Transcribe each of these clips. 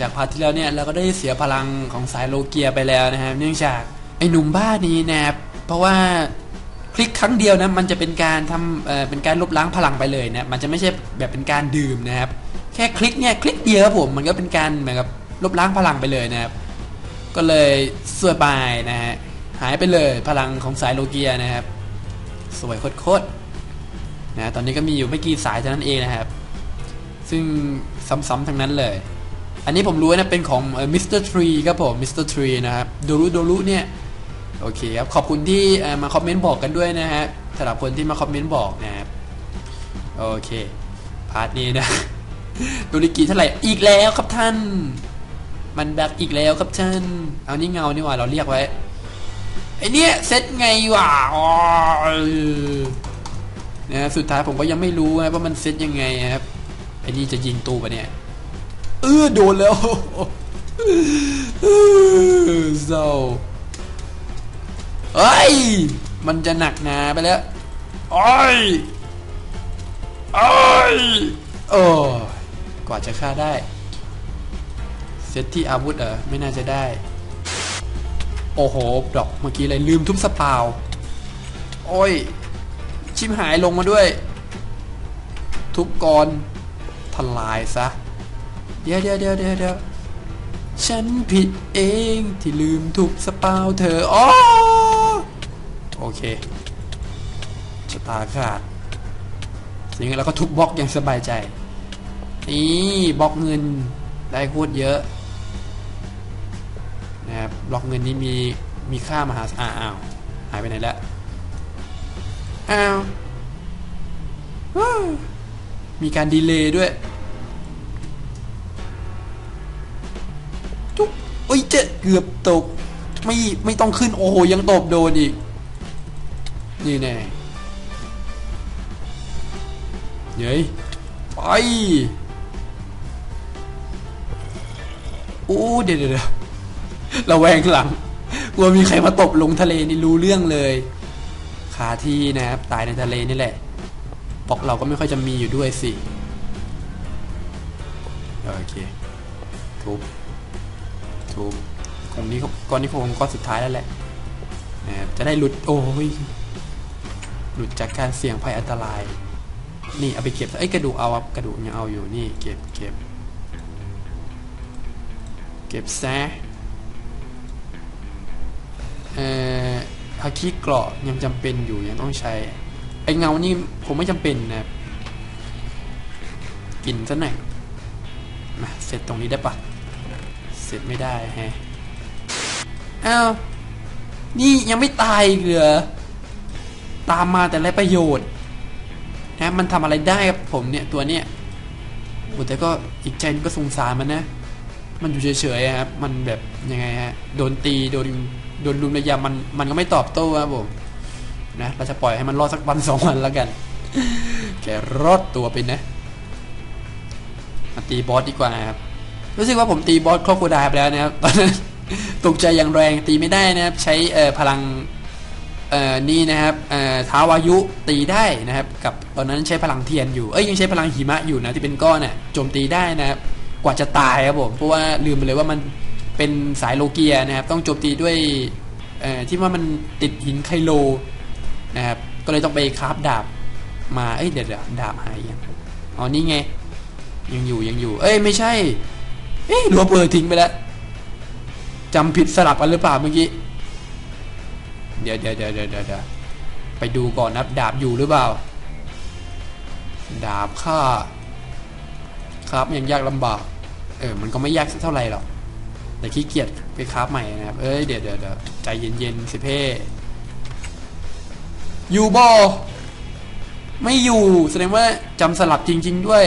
จากพาร์ทที่แล้วเนี่ยเราก็ได้เสียพลังของสายโลเกียไปแล้วนะครับเนื่องจากไอ้หนุ่มบ้านี้นะครับเพราะว่าคลิกครั้งเดียวนะมันจะเป็นการทำเอ่อเป็นการลบล้างพลังไปเลยนะมันจะไม่ใช่แบบเป็นการดื่มนะครับแค่คลิกเนี่ยคลิกเดียวครับผมมันก็เป็นการเหมือนกับลบล้างพลังไปเลยนะครับก็เลยสวยไปนะฮะหายไปเลยพลังของสายโลเกียนะครับ สวยโคตรๆนะตอนนี้ก็มีอยู่ไม่กี่สายเท่านั้นเองนะครับ ซึ่งซ้ำๆทั้งนั้นเลย อันนี้ผมรู้นะ เป็นของมิสเตอร์ทรีครับผมมิสเตอร์ทรีนะครับโดรุโดรุเนี่ย โอเคครับ ขอบคุณที่มาคอมเมนต์บอกกันด้วยนะฮะสำหรับคนที่มาคอมเมนต์บอกนะครับโอเค พาร์ทนี้นะดูดิกีเท่าไหร่อีกแล้วครับท่าน มันแบกอีกแล้วครับท่าน เอานี่เงานี่ว่าเราเรียกไว้ไอเนี้ยเซตไงวะนะสุดท้ายผมก็ยังไม่รู้นะว่ามันเซตยังไงครับ อ้นี่จะยิงตู้ปะเนี่ย เออโดนแล้วเออเศร้าเฮ้ย มันจะหนักหนาไปแล้วโอ้ยโอ้ยโอ้กว่าจะฆ่าได้ เซตที่อาวุธเหรอไม่น่าจะได้ โอ้โห ดอกเมื่อกี้เลยลืมทุบสปาว โอ้ย ชิมหายลงมาด้วย ทุบก่อน ทลายซะเดี๋ยวเดี๋ยวเดี๋ยวเดี๋ยวเดี๋ยวฉันผิดเองที่ลืมทุบสปาวเธออ๋อโอเคชะตาขาดสิ่งนั้เราก็ทุบบล็อกอย่างสบายใจ นี่บล็อกเงินได้โคตรเยอะนะครับบล็อกเงินนี้มีมีค่ามหาศาลอ้าว หายไปไหนแล้ว อ้าวว้าว มีการดีเลย์ด้วยจุ๊บโอ้ยเจ๊เกือบตก ไม่ไม่ต้องขึ้นโอ้โหยังตบโดนอีก นี่แน่เย้ยไปโอ้เดี๋ยวเดี๋ยวเระแวงหลังกลัวมีใครมาตบลงทะเลนี่รู้เรื่องเลยคาที่นะครับ ตายในทะเลนี่แหละ ปอกเราก็ไม่ค่อยจะมีอยู่ด้วยสิ โอเค ทุบ ทุบคงนี้ก้อนนี้คงก้อนสุดท้ายแล้วแหละจะได้หลุด โอ้ย หลุดจากการเสี่ยงภัยอันตราย นี่เอาไปเก็บเอ้กระดูกเอาครับกระดูกยังเอาอยู่นี่ เก็บเก็บเก็บแซะเอ่อฮาคิเกราะยังจำเป็นอยู่ยังต้องใช้ ไอเงานี่ผมไม่จำเป็นนะกินซะหน่อยมาเสร็จตรงนี้ได้ปะเสร็จไม่ได้แฮะอ้าวนี่ยังไม่ตายเหรอตามมาแต่ไรประโยชน์นะมันทำอะไรได้กับผมเนี่ยตัวเนี้ยโอ้แต่ก็อีกใจนึงก็สงสารมันนะ มันอยู่เฉยๆครับ มันแบบยังไงฮะ โดนตี โดน โดนลุมระยำมัน มันก็ไม่ตอบโต้ครับผม นะเราจะปล่อยให้มันรอดสักวันสองวันแล้วกัน แกรอดตัวไปนะ มาตีบอสดีกว่านะครับ รู้สึกว่าผมตีบอสครอบครัวดายไปแล้วนะครับตอนนั้นตกใจอย่างแรงตีไม่ได้นะครับ ใช้พลังนี่นะครับเท้าวายุตีได้นะครับ กับตอนนั้นใช้พลังเทียนอยู่ เอ้ยยังใช้พลังหิมะอยู่นะที่เป็นก้อนน่ะโจมตีได้นะครับ กว่าจะตายครับผมเพราะว่าลืมไปเลยว่ามันเป็นสายโลเกียนะครับ ต้องโจมตีด้วยที่ว่ามันติดหินไคโล นะครับ ก็เลยต้องไปคราฟดาบมา เอ้ยเดี๋ยวเดี๋ยวดาบหายยังอ๋อนี่ไง ยังอยู่ยังอยู่ เอ้ยไม่ใช่ เอ๊ะรัวเปิดทิ้งไปแล้วจำผิดสลับกันหรือเปล่าเมื่อกี้ เดี๋ยวเดี๋ยวเดี๋ยวเดี๋ยวเดี๋ยวไปดูก่อนนะดาบอยู่หรือเปล่า ดาบค่าครับยังยากลำบาก เออ มันก็ไม่ยากเท่าไหร่หรอกแต่ขี้เกียจไปคราฟใหม่นะครับ เอ้ยเดี๋ยวเดี๋ยวเดี๋ยวใจเย็นๆสิเพ่ อยู่บอไม่อยู่แสดงว่าจำสลับจริง ๆ ด้วย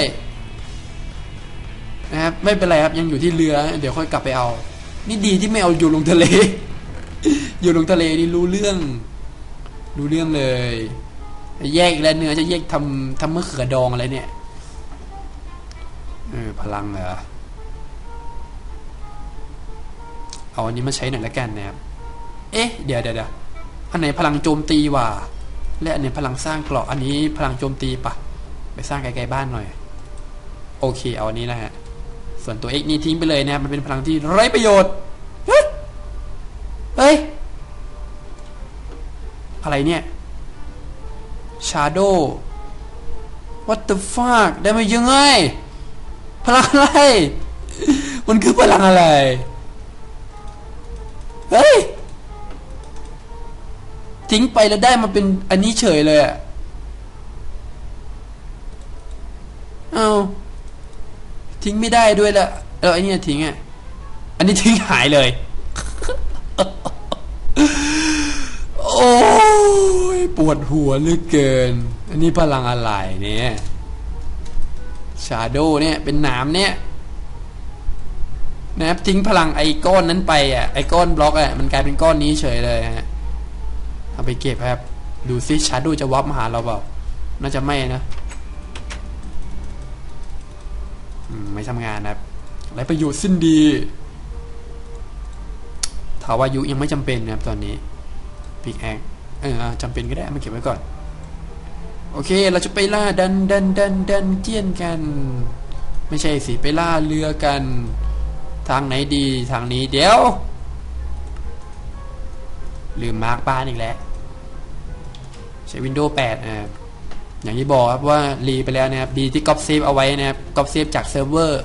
นะครับไม่เป็นไรครับยังอยู่ที่เรือ เดี๋ยวค่อยกลับไปเอา นี่ดีที่ไม่เอาอยู่ลงทะเล อยู่ลงทะเลนี่รู้เรื่อง รู้เรื่องเลย แยกแล้วเนื้อจะแยกทำทำมะเขือดองอะไรเนี่ยเออพลังเหรอเอาอันนี้มาใช้หน่อยละกันนะครับ เอ๊ะ เดี๋ยวเดี๋ยวเดี๋ยวอันไหนพลังโจมตีว่ะ และอันไหนพลังสร้างเกราะอันนี้พลังโจมตีปะไปสร้างไกลๆบ้านหน่อย โอเคเอาอันนี้นะฮะ ส่วนตัว X นี่ทิ้งไปเลยนะมันเป็นพลังที่ไร้ประโยชน์เฮ้ยเฮ้ยอะไรเนี่ย Shadow What the fuck ได้มายังไง พลังอะไร มันคือพลังอะไร เฮ้ย ทิ้งไปแล้วได้มาเป็นอันนี้เฉยเลยอะเอาทิ้งไม่ได้ด้วยละแล้วไอ้เนี่ยทิ้งอะ อันนี้ทิ้งหายเลย โอ้ยปวดหัวเหลือเกิน อันนี้พลังอะไรเนี่ยชาโดเนี่ยเป็นหนามเนี่ยนะครับทิ้งพลังไอ้ก้อนนั้นไปอะไอ้ก้อนบล็อกอะมันกลายเป็นก้อนนี้เฉยเลยฮะ เอาไปเก็บครับ ดูซิชาโดจะวับมาหาเราเปล่า น่าจะไม่นะมไม่ทำงานนะครับไรประโยชน์สิ้นดีถาวายุยังไม่จำเป็นนะครับตอนนี้พิกแอคเออจำเป็นก็ได้มาเก็บไว้ก่อน โอเค เราจะไปล่าดันดันดันดันเจียนกัน ไม่ใช่สิ ไปล่าเรือกัน ทางไหนดีทางนี้เดี๋ยว ลืมมาร์กบ้านอีกแล้ว ใช้ Windows 8นะครับอย่างที่บอกครับว่ารีไปแล้วนะครับดีที่ก๊อปเซฟเอาไว้นะครับก๊อปเซฟจากเซิร์ฟเวอร์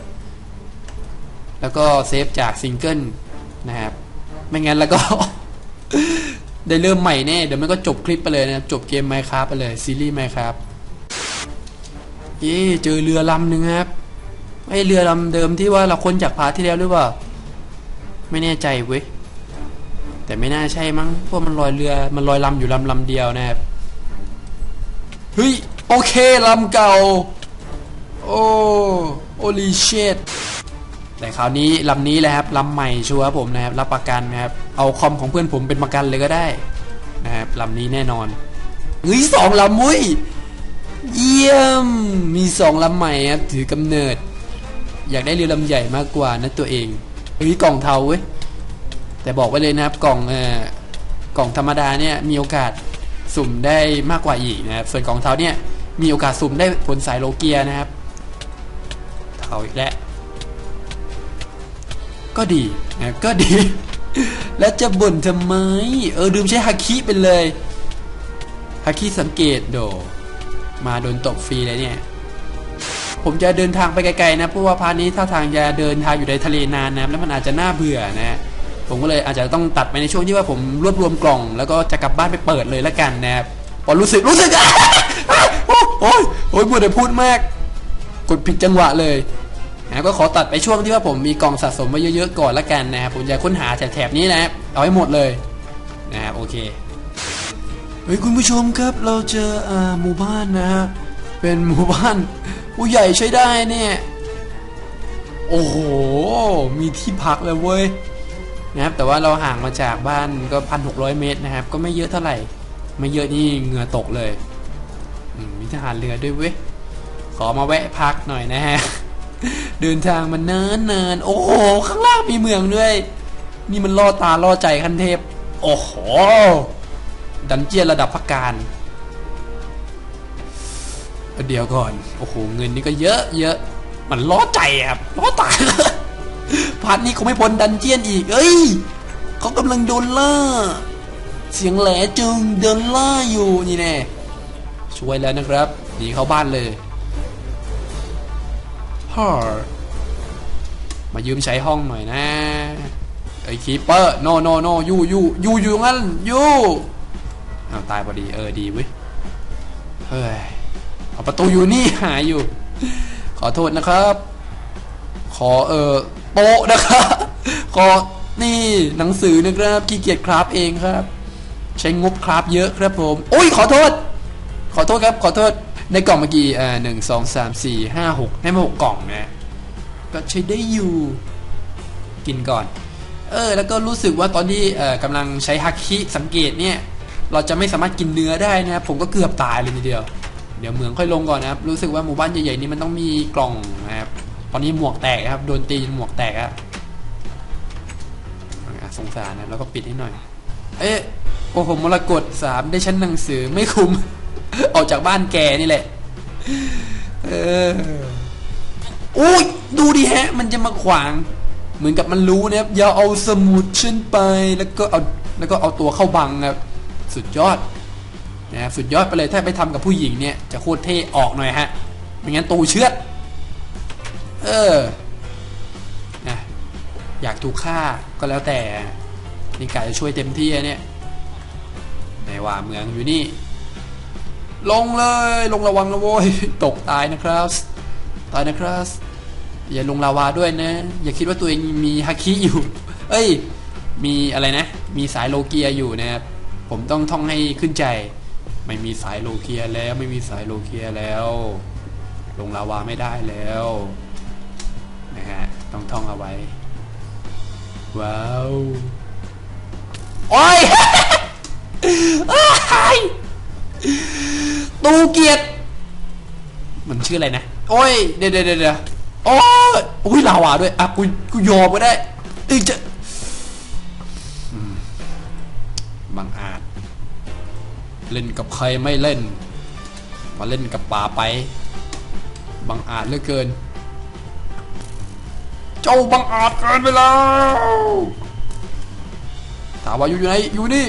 แล้วก็เซฟจากซิงเกิลนะครับไม่งั้นแล้วก็ ได้เริ่มใหม่แน่เดี๋ยวมันก็จบคลิปไปเลยนะครับจบเกม Minecraft ไปเลยซีรีส์ Minecraft เย้เจอเรือลำหนึ่งครับไอเรือลำเดิมที่ว่าเราค้นจากพาร์ทที่แล้วหรือเปล่า ไม่แน่ใจเว้ย แต่ไม่น่าใช่มั้งเพราะมันลอยเรือมันลอยลำอยู่ลำลำเดียวนะครับเฮ้ยโอเคลำเก่าโอ้โอลีเชตแต่คราวนี้ลำนี้แหละครับลำใหม่ชัวร์ผมนะครับรับประกันนะครับเอาคอมของเพื่อนผมเป็นประกันเลยก็ได้นะครับลำนี้แน่นอนเฮ้ยสองลำมุ้ยเยี่ยมมีสองลำใหม่ครับถือกำเนิด อยากได้เรือลำใหญ่มากกว่านะตัวเองเฮ้ยกล่องเทาเว้ย แต่บอกไว้เลยนะครับกล่องเอ่อกล่องธรรมดาเนี่ยมีโอกาสสุ่มได้มากกว่าอีกนะครับ ส่วนกล่องเทาเนี่ยมีโอกาสสุ่มได้ผลสายโลเกียนะครับเทาอีกแล้วก็ดีนะก็ดี แล้วจะบ่นทำไม เออลืมใช้ฮาคิไปเลยฮาคิสังเกตโด มาโดนตบฟรีเลยเนี่ย ผมจะเดินทางไปไกลๆนะเพราะว่าพาร์ทนี้ถ้าทางจะเดินทางอยู่ในทะเลนานนะแล้วมันอาจจะน่าเบื่อนะ ผมก็เลยอาจจะต้องตัดไปในช่วงที่ว่าผมรวบรวมกล่อง แล้วก็จะกลับบ้านไปเปิดเลยละกันนะครับพอรู้สึกรู้สึกอะโอ้ยโอ้ยโอ้ยพูดแต่พูดมาก กดผิดจังหวะเลยนะก็ขอตัดไปช่วงที่ว่าผมมีกล่องสะสมไว้เยอะๆก่อนละกันนะครับผมจะค้นหาแถบๆนี้นะครับเอาให้หมดเลยนะครับโอเคเฮ้ยคุณผู้ชมครับเราเจออ่าหมู่บ้านนะฮะเป็นหมู่บ้านผู้ใหญ่ใช้ได้เนี่ยโอ้โห มีที่พักเลยเว้ย นะครับ แต่ว่าเราห่างมาจากบ้านก็พันหกร้อยเมตรนะครับ ก็ไม่เยอะเท่าไหร่ ไม่เยอะนี่เหงื่อตกเลยมีทหารเรือด้วยเว้ย ขอมาแวะพักหน่อยนะฮะ เดินทางมานานนานๆโอ้โห ข้างล่างมีเมืองด้วย นี่มันล่อตาล่อใจขั้นเทพ โอ้โห ดันเจียนระดับพักการเดี๋ยวก่อน โอ้โห เงินนี่ก็เยอะเยอะ มันล่อใจครับล่อตา พาร์ทนี้เขาไม่พ้นดันเจียนอีก เอ้ยเขากำลังโดนล่า เสียงแหลจึงเดินล่าอยู่นี่แน่ช่วยแล้วนะครับหนีเข้าบ้านเลยฮ่ามายืมใช้ห้องหน่อยนะไอ้คีเปอร์โนโนโนยูยูยูอยู่งั้นยูเอาตายพอดีเออดีเว้ยเฮ้ยเอาประตูอยู่นี่หายอยู่ ขอโทษนะครับ ขอเออ โต๊ะนะครับ ขอนี่หนังสือนะครับขี้เกียจคราฟเองครับ ใช้งบคราฟเยอะครับผมโอ้ยขอโทษ ขอโทษครับ ขอโทษในกล่องเมื่อกี้อ่าหนึ่งสองสามสี่ห้าหกให้มาหกกล่องนะก็ใช้ได้อยู่กินก่อน เออ แล้วก็รู้สึกว่าตอนที่เอ่อกำลังใช้ฮักคิสังเกตเนี่ย เราจะไม่สามารถกินเนื้อได้นะครับ ผมก็เกือบตายเลยทีเดียว เดี๋ยวเมืองค่อยลงก่อนนะครับ รู้สึกว่าหมู่บ้านใหญ่ๆนี้มันต้องมีกล่องนะครับ ตอนนี้หมวกแตกครับ โดนตีจนหมวกแตกครับอะสงสารนะแล้วก็ปิดให้หน่อย เอ๊ะ โอ้โหมรกตสามได้ชั้นหนังสือไม่คุ้ม ออกจากบ้านแกนี่แหละ เอออุ้ยดูดิฮะ มันจะมาขวาง เหมือนกับมันรู้นะครับอย่าเอาสมุดฉันไปแล้วก็เอาแล้วก็เอาตัวเข้าบังครับสุดยอดนะสุดยอดไปเลยถ้าไปทำกับผู้หญิงเนี่ยจะโคตรเท่ออกหน่อยฮะไม่งั้นตูเชือด เออนะอยากถูกฆ่าก็แล้วแต่นี่กายจะช่วยเต็มที่เนี่ยในว่าเมืองอยู่นี่ ลงเลยลงระวังนะโว้ยตกตายนะครับ ตายนะครับ อย่าลงลาวาด้วยนะ อย่าคิดว่าตัวเองมีฮาคิอยู่ เอ้ย มีอะไรนะ มีสายโลเกียอยู่นะครับผมต้องท่องให้ขึ้นใจ ไม่มีสายโลเกียแล้วไม่มีสายโลเกียแล้ว ลงลาวาไม่ได้แล้ว ท่องเอาไว้ ว้าว โอ้ยอ้ายตูเกียรติมันชื่ออะไรนะ โอ้ย เดี๋ยวเดี๋ยวเดี๋ยวโอ้ยอุ้ยลาวาด้วย อะ กู กูยอมก็ได้เอ้ยจะอืมบังอาจ เล่นกับใครไม่เล่น มาเล่นกับป่าไปบังอาจเหลือเกิน เจ้าบังอาจเกินไปแล้วถามว่าอยู่ไหนอยู่นี่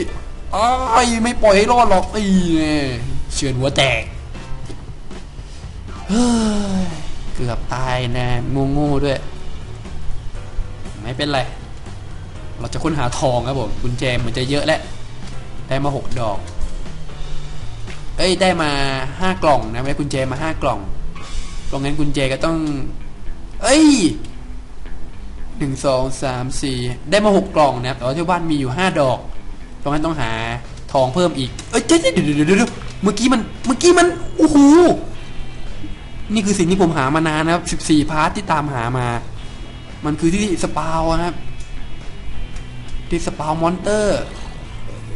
ไอ้ไม่ปล่อยให้รอดหรอกตีไงเฉือนหัวแตกเกือบตายนะงูงูๆด้วย ไม่เป็นไร เราจะค้นหาทองครับผมกุญแจมือนจะเยอะแล้วได้มาหกดอก เอ้ยได้มาห้ากล่องนะไม่กุญแจมาห้ากล่องตรงนั้นกุญแจก็ต้อง เอ้ย หนึ่งสองสามสี่ได้มาหกกล่องนะครับแต่ว่าที่บ้านมีอยู่ห้าดอกตราะงนั้นต้องหาทองเพิ่มอีก เอ้ยเดี๋ยวเดี๋ยวเดี๋ยวเดี๋ยวเมื่อกี้มันเมื่อกี้มันโอ้โหนี่คือสิ่งที่ผมหามานานนะครับ14พาร์ทที่ตามหามา มันคือที่สปาวนะครับ ที่สปาวมอนเตอร์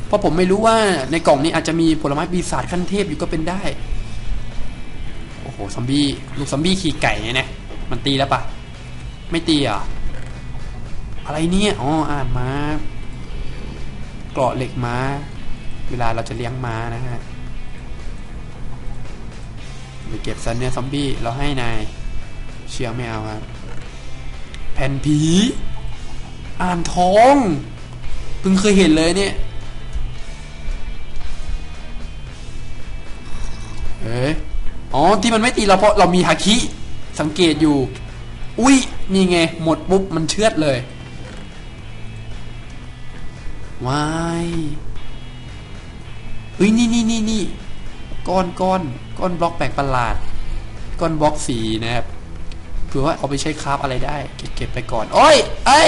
เพราะผมไม่รู้ว่าในกล่องนี้อาจจะมีผลไม้ปีศาจขั้นเทพอยู่ก็เป็นได้ โอ้โหซอมบี้ลูกซอมบี้ขี่ไก่เนี่ยนะมันตีแล้วปะไม่ตีอะ อะไรเนี่ยอ๋ออ่านมาเกราะเหล็กม้า เวลาเราจะเลี้ยงม้านะฮะไปเก็บซันเนี่ยซอมบี้เราให้นายเชียวไม่เอาครับแผ่นผี อ่านทองเพิ่งเคยเห็นเลยเนี่ยเอ๊ะอ๋อที่มันไม่ตีเราเพราะเรามีฮาคิสังเกตอยู่ อุ้ยนี่ไง หมดปุ๊บมันเชือดเลย วายเฮ้ยนี่นี่นี่นี่ก้อนก้อนก้อนบล็อกแปลกประหลาด ก้อนบล็อกสีนะครับเผื่อว่าเอาไปใช้คราฟอะไรได้ เก็บเก็บไปก่อน โอ้ยไอ้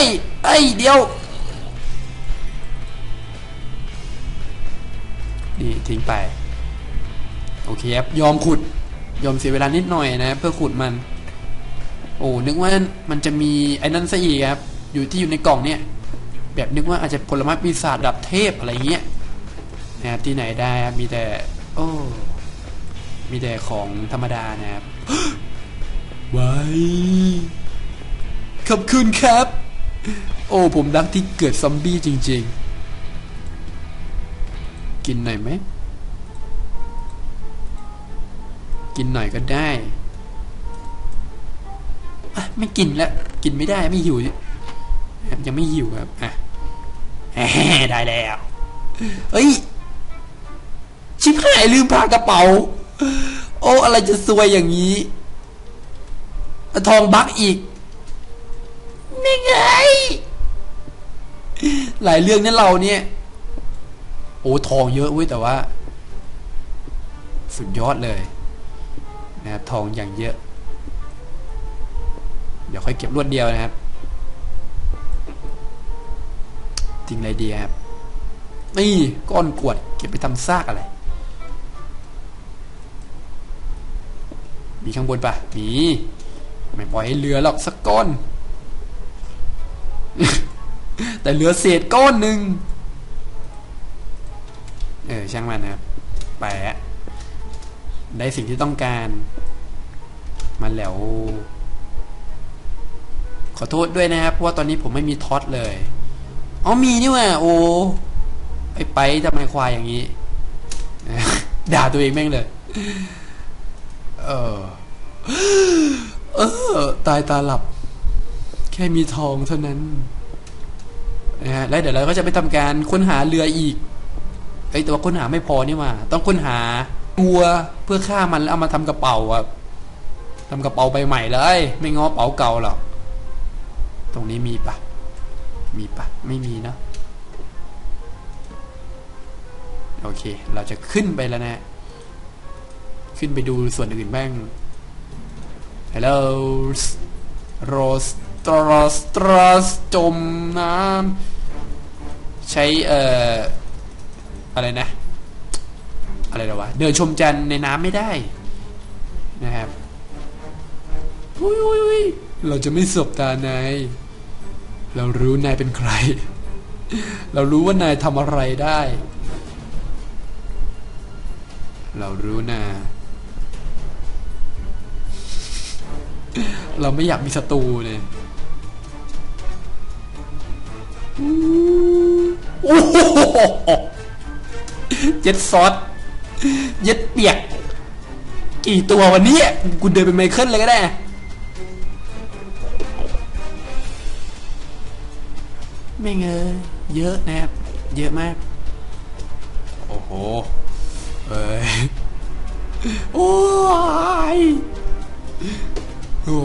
ไอ้เดียวนี่ทิ้งไป โอเคครับยอมขุด ยอมเสียเวลานิดหน่อยนะ เพื่อขุดมัน โอ้นึกว่ามันจะมีไอ้นั่นซะอีกครับ อยู่ที่อยู่ในกล่องเนี่ย แบบนึกว่าอาจจะผลไม้ปีศาจระดับเทพอะไรเงี้ยนะครับที่ไหนได้ครับมีแต่ โอ้มีแต่ของธรรมดานะครับไว้ขอบคุณครับ โอ้ ผมรักที่เกิดซอมบี้จริง ๆ กินหน่อยไหม กินหน่อยก็ได้ไม่กินแล้ว กินไม่ได้ไม่หิวยังไม่หิวครับอะ ได้แล้วเฮ้ย ชิบหายลืมพากระเป๋า โอ้ อะไรจะซวยอย่างนี้ทองบักอีกนี่ไง หลายเรื่องนี่เราเนี่ย โอ้ทองเยอะเว้ยแต่ว่า สุดยอดเลยนะครับทองอย่างเยอะ เดี๋ยวค่อยเก็บรวดเดียวนะครับ ทิ้งไรเดียครับนี่ก้อนกวดเก็บไปทำซากอะไร มีข้างบนปะมีไม่ปล่อยให้เหลือหรอกสักก้อน แต่เหลือเศษก้อนหนึ่งเออช่างมันนะครับแปะได้สิ่งที่ต้องการ มันแล้ว ขอโทษด้วยนะครับ เพราะว่าตอนนี้ผมไม่มีท็อตเลย อ๋อมีนี่ว่ะโอ้ไอไปทำไมควายอย่างนี้ ด่าตัวเองแม่งเลย เออ เออ ตายตาหลับ แค่มีทองเท่านั้นนะฮะแล้วเดี๋ยวเราก็จะไปทำการค้นหาเรืออีกเอ้ยแต่ว่าค้นหาไม่พอนี่หว่าต้องค้นหาตัวเพื่อฆ่ามันแล้วเอามาทำกระเป๋าอะทำกระเป๋าใบใหม่เลย ไม่ง้อเป๋าเก่าหรอก ตรงนี้มีปะ มีปะไม่มีเนอะโอเค เราจะขึ้นไปแล้วนะ ขึ้นไปดูส่วนอื่นบ้าง Hello โรสตรอสตรสจมน้ำใช้เอ่ออะไรนะ อะไรนะวะ เดินชมจันในน้ำไม่ได้ นะครับอุ้ยอุ้ยอุ้ยเราจะไม่สบตานาย เรารู้นายเป็นใคร เรารู้ว่านายทำอะไรได้ เรารู้นะเราไม่อยากมีศัตรูเนี่ยโอ้โหเย็ดซอสเย็ดเปียก กี่ตัววันนี้กูเดินเป็นไมเคิลเลยก็ได้ ไม่เงยเยอะนะครับ เยอะมาก โอ้โห เอ้ย โอ้ยโอ้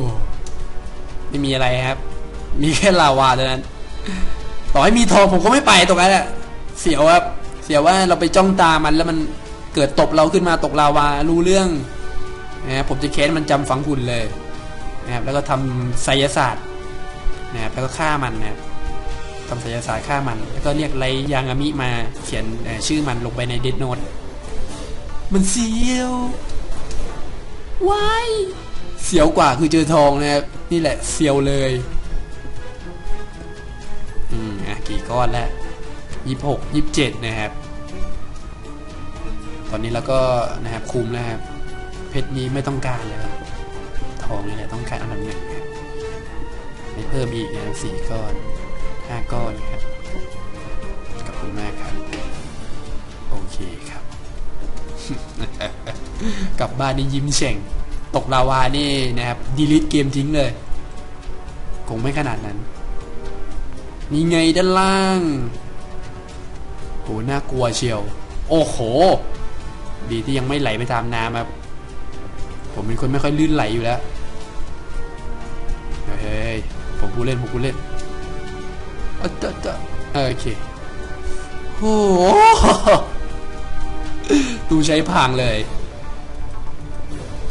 ไม่มีอะไรครับ มีแค่ลาวาเท่านั้น ต่อให้มีทองผมก็ไม่ไปตรงนั้นแหละ เสียวครับ เสียวว่าเราไปจ้องตามันแล้วมันเกิดตบเราขึ้นมาตกลาวา รู้เรื่องนะครับผมจะเค้นมันจำฝังหุ่นเลยนะครับแล้วก็ทำไสยศาสตร์นะครับแล้วก็ฆ่ามันนะครับ ทำไสยศาสตร์ฆ่ามัน แล้วก็เรียกไรยางามิมาเขียนชื่อมันลงไปในเดดโนดมันเสียววายเสียวกว่าคือเจอทองนะครับนี่แหละเสียวเลย อืมอะกี่ก้อนแล้วยี่หกยี่สิบเจ็ดนะครับ ตอนนี้เราก็นะครับคุมแล้วครับ เพชรนี้ไม่ต้องการแล้วทองนี่แหละต้องการอันดับหนึ่งครับไม่เพิ่มอีกนะสี่ก้อน ห้าก้อนครับขอบคุณมากครับ โอเคครับ กลับบ้านนี่ยิ้มเฉ่ง ตกลาวานี่นะครับดีลิทเกมทิ้งเลย คงไม่ขนาดนั้น นี่ไงด้านล่าง โห น่ากลัวเชียว โอ้โห ดีที่ยังไม่ไหลไปตามน้ำครับผมเป็นคนไม่ค่อยลื่นไหลอยู่แล้ว เฮ้ย ผมพูดเล่น ผมพูดเล่น ออเออเออโอเคโอ้โหตูใช้พังเลย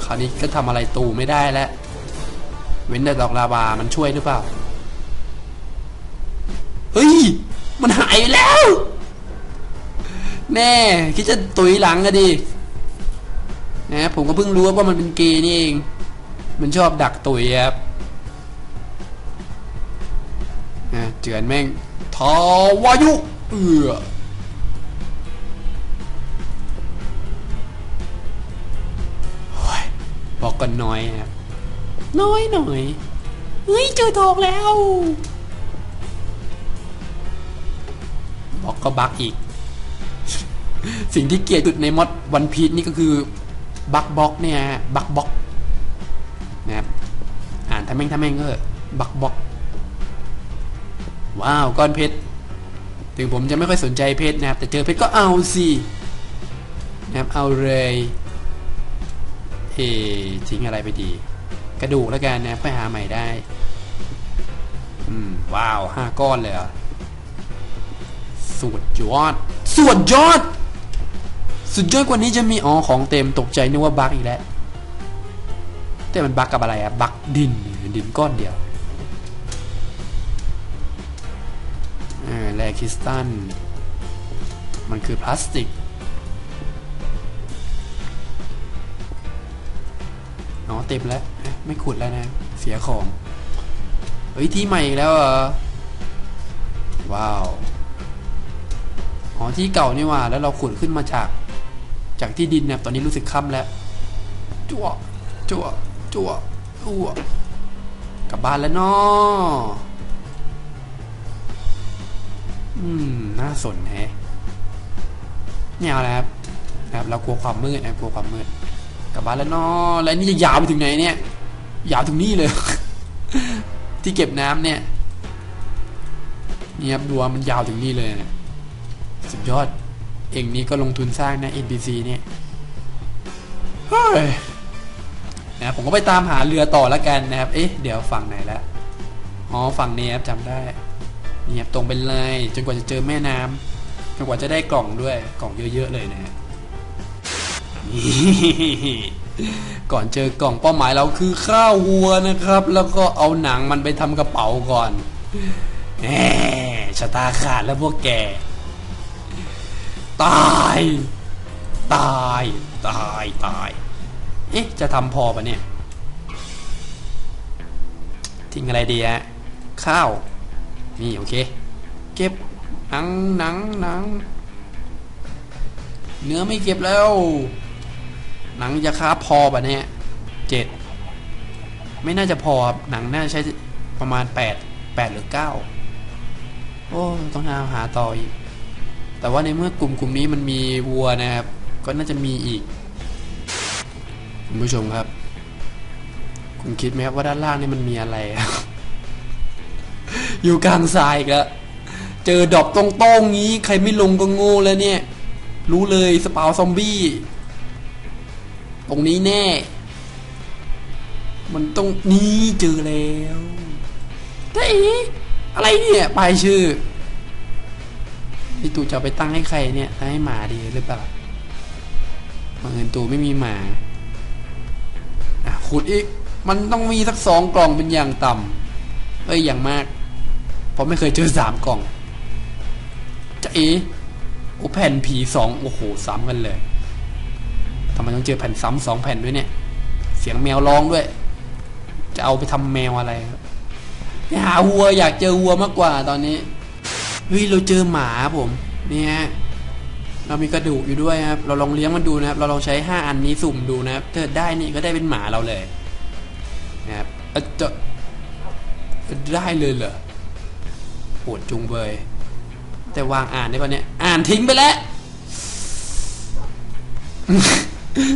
คราวนี้ก็ทำอะไรตูไม่ได้แล้ว เว้นแต่ดอกลาวามันช่วยหรือเปล่า เฮ้ย มันหายแล้ว แน่คิดจะตุยหลังอะดินะผมก็เพิ่งรู้ว่ามันเป็นเกย์นี่เอง มันชอบดักตุยครับ จือนแม่งทวายุเอือโอ้ยบอกกันน้อยครับน้อยหน่อยเฮ้ยเจอทองแล้วบอกก็บักอีก สิ่งที่เกลียดสุดในมอดวันพีชนี่ก็คือบักบ็อกเนี่ยบักบ็อกนะครับอ่านทำแม่งทำแม่งก็บักบ็อก ว้าวก้อนเพชรถึงผมจะไม่ค่อยสนใจเพชรนะครับ แต่เจอเพชรก็เอาสินะครับเอาเลยเอทิ้งอะไรไปดี กระดูกแล้วกันนะค่อยหาใหม่ได้อืมว้าวห้าก้อนเลยอะสุดยอดสุดยอด สุดยอดกว่านี้จะมีอ๋อของเต็มตกใจนึกว่าบักอีกแล้ว แต่มันบักกับอะไรอะบักดินดินก้อนเดียว แร่คริสตัล มันคือพลาสติกอ๋อเต็มแล้ว ไม่ขุดแล้วนะ เสียของ เฮ้ย ที่ใหม่อีกแล้วเหรอ ว้าว อ๋อ ที่เก่านี่ว่า แล้วเราขุดขึ้นมาจาก จากที่ดินเนี่ยตอนนี้รู้สึกค่ำแล้ว จั่วจั่วจั่วอ้วกลับบ้านแล้วเนาะ อืม น่าสนแฮะเนี่ยเอาแล้วครับนะครับ เรากลัวความมืดนะกลัวความมืดกลับบ้านแล้วเนาะแล้วนี่จะยาวไปถึงไหนเนี่ย ยาวถึงนี่เลย ที่เก็บน้ำเนี่ยนี่ครับดัวมันยาวถึงนี่เลยนะสุดยอด เองนี้ก็ลงทุนสร้างนะ NPC เนี่ยเฮ้ยนะผมก็ไปตามหาเรือต่อแล้วกันนะครับ เอ๊ะ เดี๋ยวฝั่งไหนละ อ๋อ ฝั่งนี้ครับจำได้ เนี่ยตรงไปเลยจนกว่าจะเจอแม่น้ำจนกว่าจะได้กล่องด้วยกล่องเยอะๆเลยนะฮะก่อนเจอกล่องเป้าหมายเราคือข้าววัวนะครับ แล้วก็เอาหนังมันไปทำกระเป๋าก่อนแหมชะตาขาดแล้วพวกแก ตาย ตาย ตาย ตาย เอ๊ะ จะทำพอปะเนี่ย ทิ้งอะไรดีฮะข้าว นี่โอเค เก็บหนังหนังหนัง เนื้อไม่เก็บแล้ว หนังจะค้าพอปะเนี่ยเจ็ดไม่น่าจะพอหนังน่าใช้ประมาณแปดแปดหรือเก้าโอ้ต้องหาหาต่ออีก แต่ว่าในเมื่อกลุ่มกลุ่มนี้มันมีวัวนะครับ ก็น่าจะมีอีกคุณผู้ชมครับ คุณคิดไหมครับว่าด้านล่างนี่มันมีอะไรครับ อยู่กลางทรายอีกแล้วเจอดอกตรงๆงี้ ใครไม่ลงก็โง่แล้วเนี่ย รู้เลยสปาวซอมบี้ ตรงนี้แน่ มันต้องนี่เจอแล้วแต่อีอะไรเนี่ย ปลายชื่อพี่ตู่จะไปตั้งให้ใครเนี่ยตั้งให้หมาดีหรือเปล่าบังเอิญตู่ไม่มีหมาอะขุดอีก มันต้องมีสักสองกล่องเป็นอย่างต่ำเอ้ยอย่างมาก เพราะไม่เคยเจอสามกล่องจะเอโอแผ่นผีสองโอ้โหซ้ำกันเลยทำไมต้องเจอแผ่นซ้ำสองแผ่นด้วยเนี่ย เสียงแมวร้องด้วย จะเอาไปทำแมวอะไรครับไปหาวัวอยากเจอวัวมากกว่าตอนนี้เฮ้ยเราเจอหมาผมเนี่ยเรามีกระดูกอยู่ด้วยครับ เราลองเลี้ยงมันดูนะครับ เราลองใช้ห้าอันนี้สุ่มดูนะครับถ้าได้นี่ก็ได้เป็นหมาเราเลยนะครับจะได้เลยเหรอ หดจุงเบย แต่วางอ่านได้ปะเนี่ย อ่านทิ้งไปแล้ว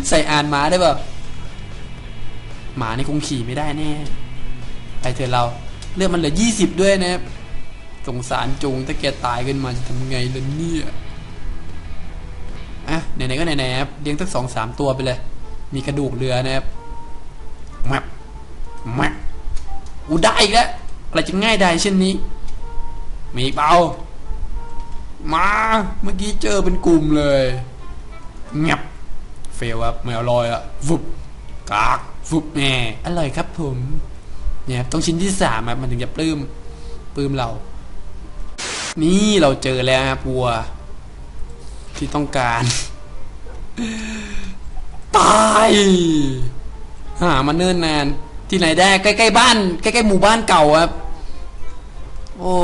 ใส่อ่านหมาได้ปะหมานี่คงขี่ไม่ได้แน่ ไปเถอะเรา เลือดมันเหลือยี่สิบด้วยนะครับสงสารจุงถ้าแกตายขึ้นมาจะทำไงล่ะเนี่ยอะไหนๆก็ไหนๆครับเลี้ยงตั้งสองสามตัวไปเลย มีกระดูกเรือนะครับแมปแมปอูได้อีกแล้วอะไรจะง่ายได้เช่นนี้ มีเปล่ามาเมื่อกี้เจอเป็นกลุ่มเลยเงียบเฟลครับไม่อร่อยอะฟุบกากฟุบแน่อร่อยครับผม เนี่ยครับต้องชิ้นที่สามครับมันถึงจะปลื้มปลื้มเรา นี่เราเจอแล้วครับวัว ที่ต้องการ ตายหามาเนิ่นนาน ที่ไหนได้ใกล้ๆบ้าน ใกล้ๆหมู่บ้านเก่าครับ โอ้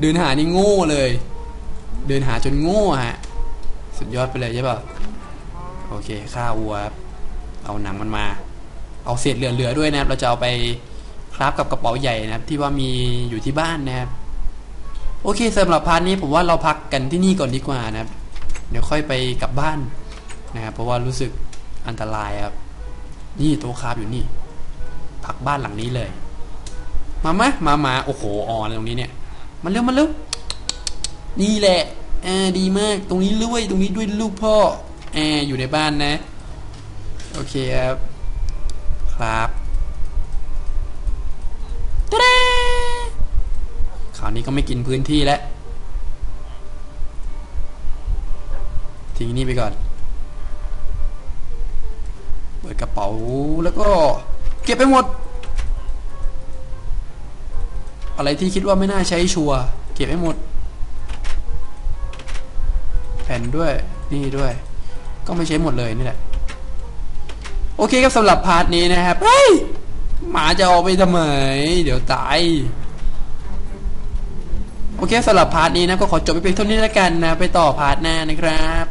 เดินหานี่โง่เลย เดินหาจนโง่ฮะ สุดยอดไปเลยใช่ป่ะโอเคฆ่าวัวครับเอาหนังมันมา เอาเศษเหลือๆด้วยนะครับ เราจะเอาไปคราฟกับกระเป๋าใหญ่นะครับ ที่ว่ามีอยู่ที่บ้านนะครับ โอเคสำหรับพาร์ทนี้ผมว่าเราพักกันที่นี่ก่อนดีกว่านะครับ เดี๋ยวค่อยไปกลับบ้านนะครับ เพราะว่ารู้สึกอันตรายครับ นี่โต๊ะคราฟอยู่นี่ พักบ้านหลังนี้เลย มาไหมมามาโอ้โหออนตรงนี้เนี่ย มันเร็วมันเร็วนี่แหละแอร์ดีมาก ตรงนี้ด้วยตรงนี้ด้วยลูกพ่อแอร์อยู่ในบ้านนะ โอเคครับ ครับตะเดคราวนี้ก็ไม่กินพื้นที่แล้วทิ้งนี่ไปก่อน เปิดกระเป๋าแล้วก็ เก็บไปหมด อะไรที่คิดว่าไม่น่าใช้ชัวเก็บให้หมด แผ่นด้วยนี่ด้วย ก็ไม่ใช้หมดเลยนี่แหละ โอเคครับสำหรับพาร์ทนี้นะครับเฮ้ยหมาจะออกไปทำไม เดี๋ยวตายโอเคสำหรับพาร์ทนี้นะก็ขอจบไปเพียงเท่านี้แล้วกันนะ ไปต่อพาร์ทหน้านะครับ